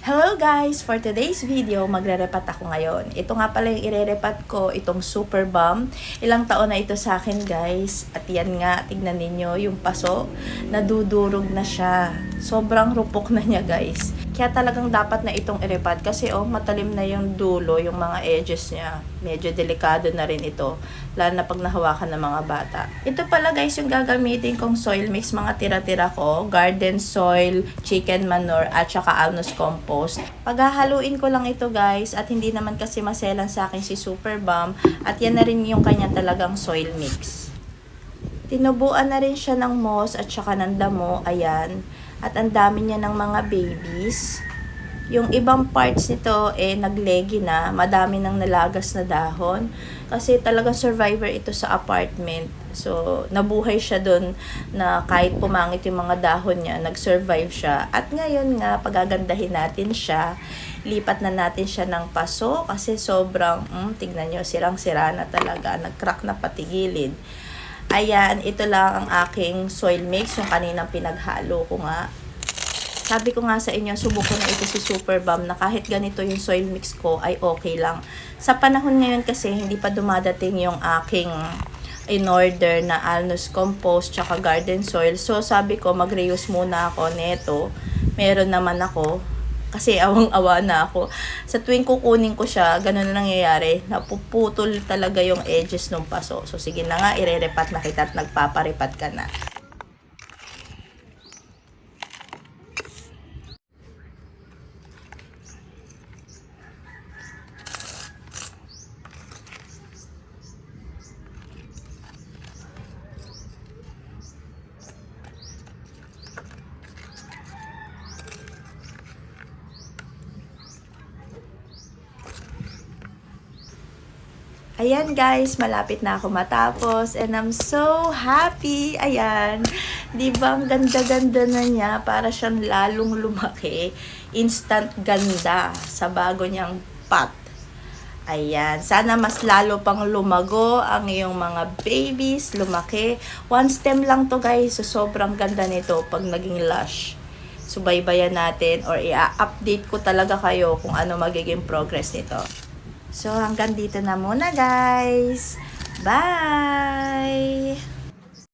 Hello guys! For today's video, magre-repat ako ngayon. Ito nga pala yung ire-repat ko, itong Super Bomb. Ilang taon na ito sa akin guys. At yan nga, tignan ninyo yung paso. Nadudurog na siya. Sobrang rupok na niya guys. Kaya talagang dapat na itong irepat kasi oh, matalim na yung dulo, yung mga edges niya. Medyo delikado na rin ito. Lalo na pag nahawakan ng mga bata. Ito pala guys yung gagamitin kong soil mix, mga tira-tira ko. Garden soil, chicken manure, at saka alnus compost. Paghahaluin ko lang ito guys, at hindi naman kasi maselan sa akin si Super Bomb. At yan na rin yung kanya talagang soil mix. Tinubuan na rin siya ng moss at saka ng damo, ayan. At ang dami niya ng mga babies. Yung ibang parts nito, eh, naglegi na. Madami nang nalagas na dahon. Kasi talagang survivor ito sa apartment. So, nabuhay siya doon na kahit pumangit yung mga dahon niya, nag-survive siya. At ngayon nga, pagagandahin natin siya. Lipat na natin siya ng paso kasi sobrang, mm, tignan nyo, sirang-sira na talaga. Nag-crack na pati gilid. Ayan, ito lang ang aking soil mix, yung kaninang pinaghalo ko nga. Sabi ko nga sa inyo, subukan na ito si Super Bomb na kahit ganito yung soil mix ko ay okay lang. Sa panahon ngayon kasi, hindi pa dumadating yung aking in order na alnus compost tsaka garden soil. So, sabi ko, mag-reuse muna ako neto. Meron naman ako. Kasi awang-awa na ako. Sa tuwing kukunin ko siya, ganun na nangyayari. Napuputol talaga yung edges ng paso. So, sige na nga, irerepat na kita at nagpaparipat ka na. Ayan guys, malapit na ako matapos and I'm so happy. Ayan. 'Di ba ang ganda-ganda na niya para siyang lalong lumaki. Instant ganda sa bago niyang pot. Ayan. Sana mas lalo pang lumago ang iyong mga babies, lumaki. One stem lang to guys. So, sobrang ganda nito pag naging lush. Subaybayan natin or i-update ko talaga kayo kung ano magiging progress nito. So, hanggang dito na muna, guys. Bye!